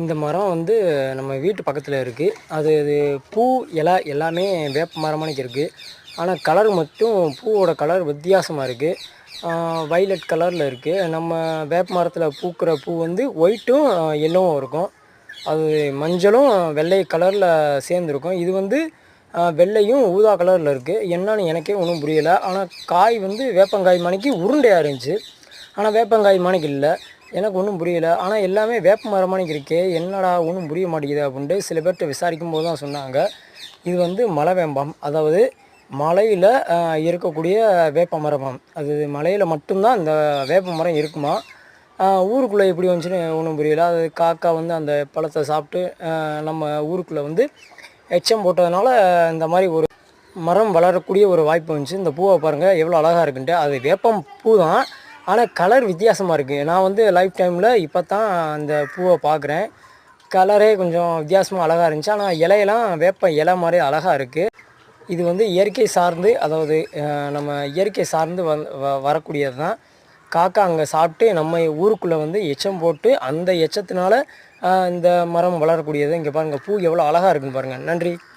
இந்த மரம் வந்து நம்ம வீட்டு பக்கத்தில் இருக்குது அது இது பூ இலை எல்லாமே வேப்ப மரமானிக்கு இருக்குது ஆனால் கலர் மட்டும் பூவோட கலர் வித்தியாசமாக இருக்குது வைலட் கலரில் இருக்குது நம்ம வேப்ப மரத்தில் பூக்கிற பூ வந்து ஒயிட்டும் எல்லோவும் இருக்கும். அது மஞ்சளும் வெள்ளை கலரில் சேர்ந்துருக்கும். இது வந்து வெள்ளையும் ஊதா கலரில் இருக்குது என்னன்னு எனக்கே ஒன்றும் புரியலை. ஆனால் காய் வந்து வேப்பங்காய் மணிக்கு உருண்டையாக இருந்துச்சு. ஆனால் வேப்பங்காய் மணிக்கு இல்லை. எனக்கு ஒன்றும் புரியல. ஆனால் எல்லாமே வேப்ப மரமானிக்கு இருக்கே. என்னடா ஒன்றும் புரிய மாட்டேங்குது அப்படின்ட்டு சில பேர்கிட்ட விசாரிக்கும் போது தான் சொன்னாங்க. இது வந்து மலை வேம்பம் அதாவது மலையில் இருக்கக்கூடிய வேப்ப மரமாம். அது மலையில் மட்டும்தான் இந்த வேப்ப மரம் இருக்குமா? ஊருக்குள்ளே எப்படி வந்துச்சுன்னு ஒன்றும் புரியல. அது காக்கா வந்து அந்த பழத்தை சாப்பிட்டு நம்ம ஊருக்குள்ளே வந்து எச்சம் போட்டதுனால இந்த மாதிரி ஒரு மரம் வளரக்கூடிய ஒரு வாய்ப்பு வந்துச்சு. இந்த பூவை பாருங்கள் எவ்வளோ அழகாக இருக்குன்ட்டு. அது வேப்பம் பூ தான். ஆனால் கலர் வித்தியாசமாக இருக்குது நான் வந்து லைஃப் டைமில் இப்போ தான் அந்த பூவை பார்க்குறேன் கலரே கொஞ்சம் வித்தியாசமாக அழகாக இருந்துச்சு. ஆனால் இலையெல்லாம் வேப்ப இலை மாதிரி அழகாக இருக்குது இது வந்து இயற்கை சார்ந்து அதாவது நம்ம இயற்கை சார்ந்து வந் வ வரக்கூடியது தான் காக்கா அங்கே சாப்பிட்டு நம்ம ஊருக்குள்ளே வந்து எச்சம் போட்டு அந்த எச்சத்தினால இந்த மரம் வளரக்கூடியது. இங்கே பாருங்கள் பூ எவ்வளோ அழகாக இருக்குன்னு பாருங்கள் நன்றி.